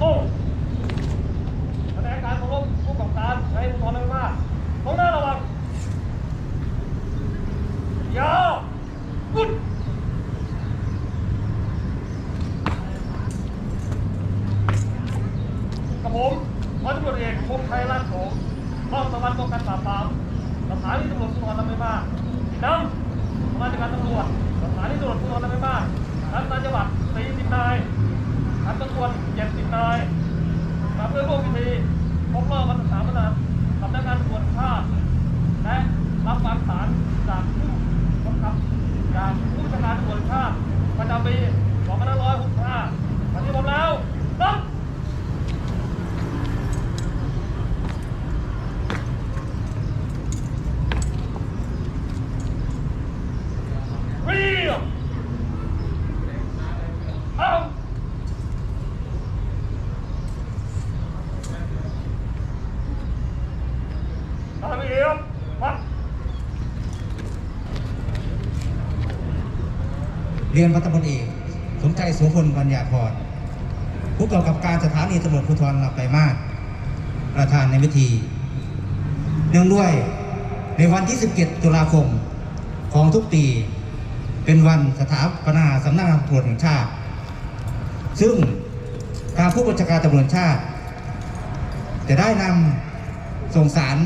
โต้แสดงการเคารพผู้กำกับการใช้อุทธรณ์ไม่มากตรงหน้าระวังยาวกุดกับผมร้อยตำรวจเอกคงไทยราชโสมรองสารวัตรป้องกันปราบปรามสถานีตำรวจภูธรลำไม่มากนำสมาชิกการตำรวจสถานีตำรวจภูธรลำไม่มากทั้งนายจังหวัด40นาย ทั้งตำรเจ็ดสิบนายมาเพื่อร่วมพิธีครบรอบวันสถาปนาสำนักงานตำรวจชาติและรับฟังสารจากผู้บังคับจากผู้บัญชาการตำรวจชาติประจำปี2565วันนี้ผมแล้วรับเรียบเอา ตามเอี่ยมมา เรียนพัฒนบดีสมใจโสุพลปัญญาพรผู้กำกับการสถานีตำรวจภูธรลำไปลายมาศประธานในพิธี เนื่องด้วยในวันที่ 17 ตุลาคมของทุกปี เป็นวันสถาปนาสำนักงานตำรวจแห่งชาติ ซึ่งทางผู้บัญชาการตำรวจชาติ จะได้นำส่งสาร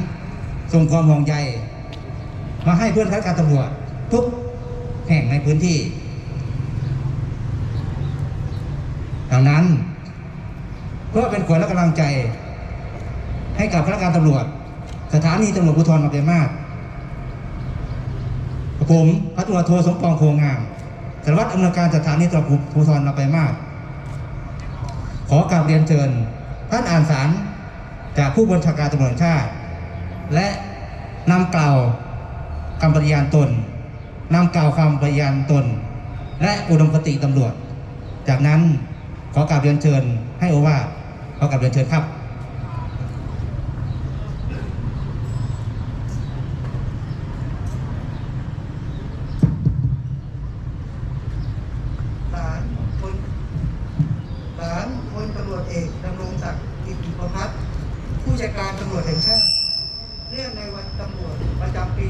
ส่งความห่วงใยมาให้เพื่อนข้าราชการตำรวจทุกแห่งในพื้นที่ ดังนั้นเพื่อเป็นขวัญและกำลังใจ ให้กับข้าราชการตำรวจ สถานีตำรวจภูธรมาเป็นมากผมพัฒนวโทสมปองโคงามสารวัตรอำนวยการสถานีตำรวจภูธรมาไปมากขอกราบเรียนเชิญท่านอ่านสารจากผู้บัญชาการตำรวจชาติ และนำกล่าวคำปฏิญาณตนนำกล่าวคำปฏิญาณตน และอุดมคติตำรวจ จากนั้น ขอกราบเรียนเชิญให้โอวาทขอกราบเรียนเชิญครับศาลพลศาลพลตำรวจเอกดำรงศักดิ์กิติประพัฒน์ผู้จัดการตำรวจแห่งชาติเนื่องในวันตำรวจประจำปี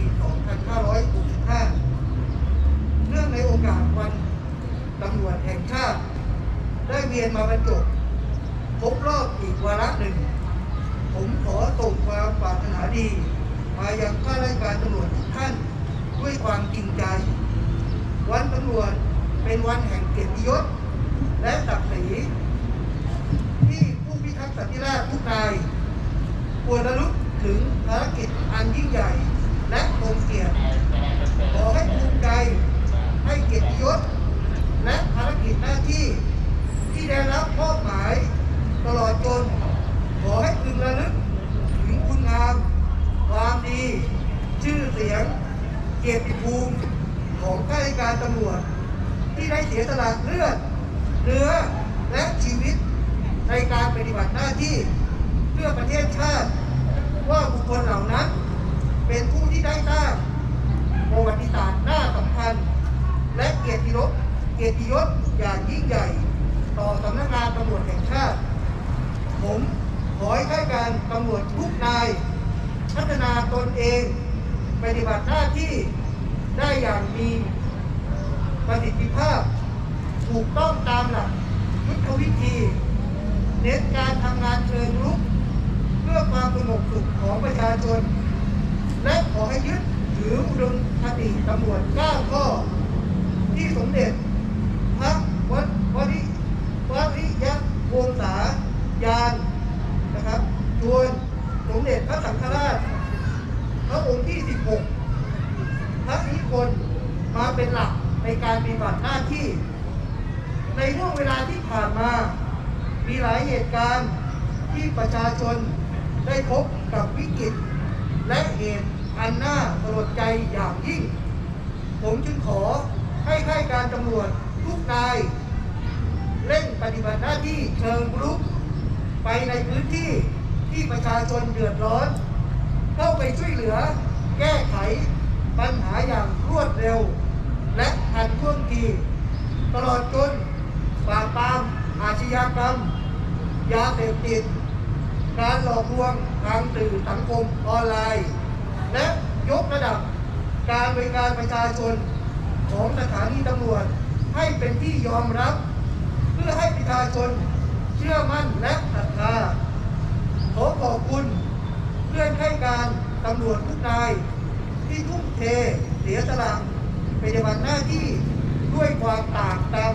2565เนื่องในโอกาสวันตำรวจแห่งชาติ ได้เวียนมาบรรจบครบรอบอีกวาระหนึ่ง ผมขอส่งความปรารถนาดี มายังข้าราชการตำรวจทุกท่านด้วยความจริงใจ วันตำรวจเป็นวันแห่งเกียรติยศ และศักดิ์ศรีที่ผู้พิทักษ์สันติราษฎร์ทุกนายควรระลึกถึงภารกิจอันยิ่งใหญ่ และทรงเกียรติ ขอให้ภูมิใจให้เกียรติยศ และภารกิจหน้าที่ที่ได้รับมอบหมาย ตลอดจน ขอให้พึงระลึกถึงคุณงาม ความดี ชื่อเสียง เกียรติภูมิของข้ารา ชการตำรวจ ที่ได้เสียสละเลือดเนื้อและชีวิตในการปฏิบัติหน้าที่เพื่อประเทศชาติ ว่าบุคคลเหล่านั้น เป็นผู้ที่ได้สร้างประวัติศาสตร์หน้าสำคัญ และเกียรติยศเกียรติยศอย่างยิ่งใหญ่ ต่อสำนักงานตำรวจแห่งชาติ ผมขอให้ข้าราชการตำรวจทุกนาย พัฒนาตนเอง ปฏิบัติหน้าที่ได้อย่างมี ประสิทธิภาพ ถูกต้องตามหลักยุทธวิธี เน้นการทำงานเชิงรุก เพื่อความสงบสุขของประชาชน และขอให้ยึดถืออุดมคติตำรวจ9ข้อ ที่สมเด็จพระวัดวริวริยวงศายานนะครับชวนสมเด็จพระสังฆราช พระองค์ที่ 16พระนิพนธ์มาเป็นหลัก ในการปฏิบัติหน้าที่ ในห่วงเวลาที่ผ่านมา มีหลายเหตุการณ์ที่ประชาชนได้พบกับวิกฤต และเหตุอันน่าสลดใจอย่างยิ่ง ผมจึงขอให้ข้าราชการตำรวจทุกนาย เร่งปฏิบัติหน้าที่เชิงรุก ไปในพื้นที่ที่ประชาชนเดือดร้อน เข้าไปช่วยเหลือ แก้ไขปัญหาอย่างรวดเร็ว และทันท่วงที ตลอดจนปราบปรามอาชญากรรม ยาเสพติด การหลอกลวงทางสื่อสังคมออนไลน์ และยกระดับการบริการประชาชนของสถานีตำรวจให้เป็นที่ยอมรับ เพื่อให้ประชาชนเชื่อมั่นและศรัทธาขอขอบคุณเพื่อนข้าการตำรวจทุกนาย ที่ทุ่มเทเสียสละ ปฏิบัติหน้าที่ด้วยความต่างตาม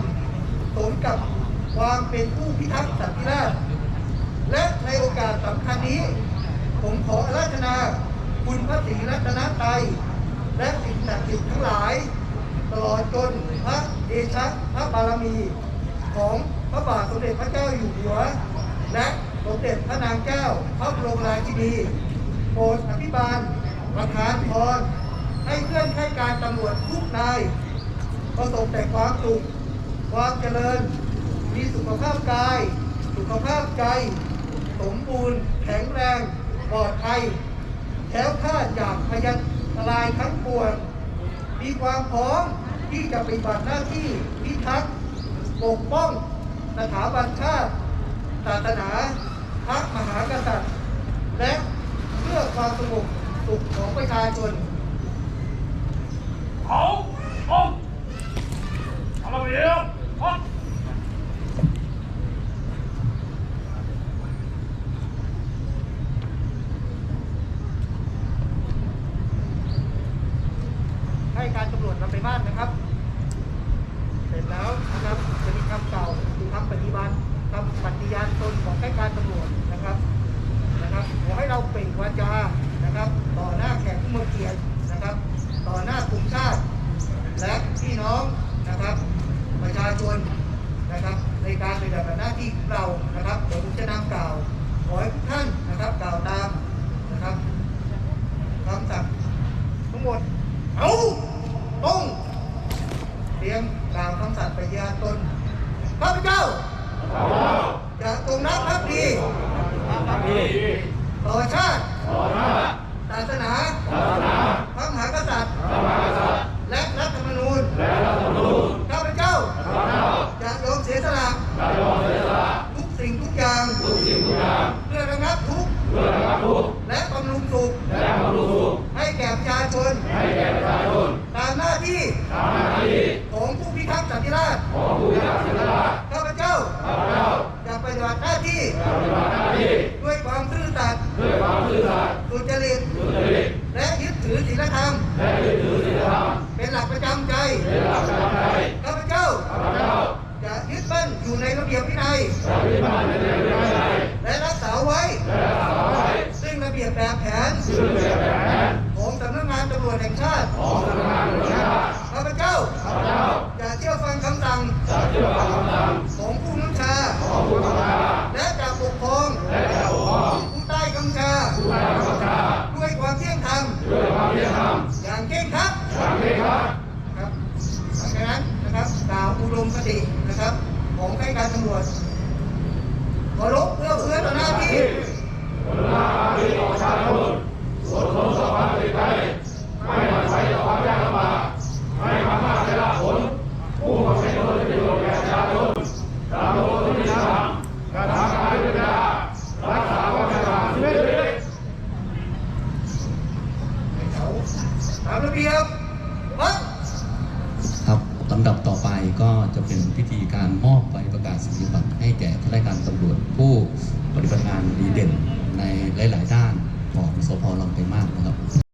สมกับความเป็นผู้พิทักษ์สันติราษฎร์และในโอกาสสำคัญนี้ ผมขออาราธนาคุณพระศรีรัตนตรัยและสิ่งศักดิ์สิทธิ์ทั้งหลาย ตลอดจนพระเดชะพระบารมี ของพระบาทสมเด็จพระเจ้าอยู่หัว และสมเด็จพระนางเจ้าพระบรมราชินีโปรดอภิบาลประทานพร ให้เพื่อนข้าการตำรวจทุกนายประสบแต่ความสุขความเจริญ มีสุขภาพกาย สุขภาพใจ สมบูรณ์ แข็งแรง ปลอดภัยแคล้วคลาดจากพยันตรายทั้งปวง มีความพร้อมที่จะปฏิบัติหน้าที่พิทักษ์ปกป้องสถาบันชาติศาสนาพระมหากษัตริย์ และเพื่อความสงบสุขของประชาชน เขาต้องทำอะไรเองครับ ให้การตำรวจ นำไปบ้านนะครับ เสร็จแล้วนะครับจะมีคำเก่าวคำปฏิบัติคำปฏิญาณตนของข้าการตำรวจนะครับนะครับ ขอให้เราเปล่งวาจานะครับ ต่อหน้าแขกผู้มีเกียรตินะครับ ต่อหน้ากลุ่มชาติ และพี่น้องนะครับ ประชาชนนะครับ ในการปฏิบัติหน้าที่ของเรานะครับเดี๋ยวผมจะนำกล่าวขอให้ทุกท่านนะครับกล่าวตามนะครับคำสั่งทั้งหมด เอาต้องเตรียมกล่าวคำสัตย์ปฏิญาณตนข้าพเจ้าจะตรงนักพักดีต่อชาติศาสนาพระมหากษัตริย์ และรัฐธรรมนูญข้าพเจ้าจะยอมเสียสละทุกสิ่งทุกอย่างเพื่อระงับทุกข์และบำรุงสุขให้แก่ประชาชน ตามหน้าที่ ของผู้พิทักษ์สันติราษฎร์ข้าพเจ้าจะปฏิบัติหน้าที่ ด้วยความซื่อสัตย์สุจริตและยึดถือศีลธรรมเป็นหลักประจำใจข้าพเจ้าจะยึดมั่นอยู่ในระเบียบวินัยและรักษาไว้ ซึ่งระเบียบแบบแผน ของสำนักงานตำรวจแห่งชาติ ข้าพเจ้า จะเชื่อฟังคำสั่ง ของผู้บังคับบัญชา และจะปกครอง ผู้ใต้กำชา ด้วยความเที่ยงธรรม อย่างเคร่งครัดครับหลังจากนั้นนะครับกล่าวอุดมคตินะครับ ของข้าราชการตำรวจเคารพเพื่อเพื่อต่อหน้าที่ ตามระเบียบวัดครับลำดับต่อไปก็จะเป็นพิธีการมอบใบประกาศสิทธิบัตรให้แก่ข้าราชการตำรวจผู้ปฏิบัติงานดีเด่นในหลาย ๆ ด้านของสพลำไปางมากนะครับ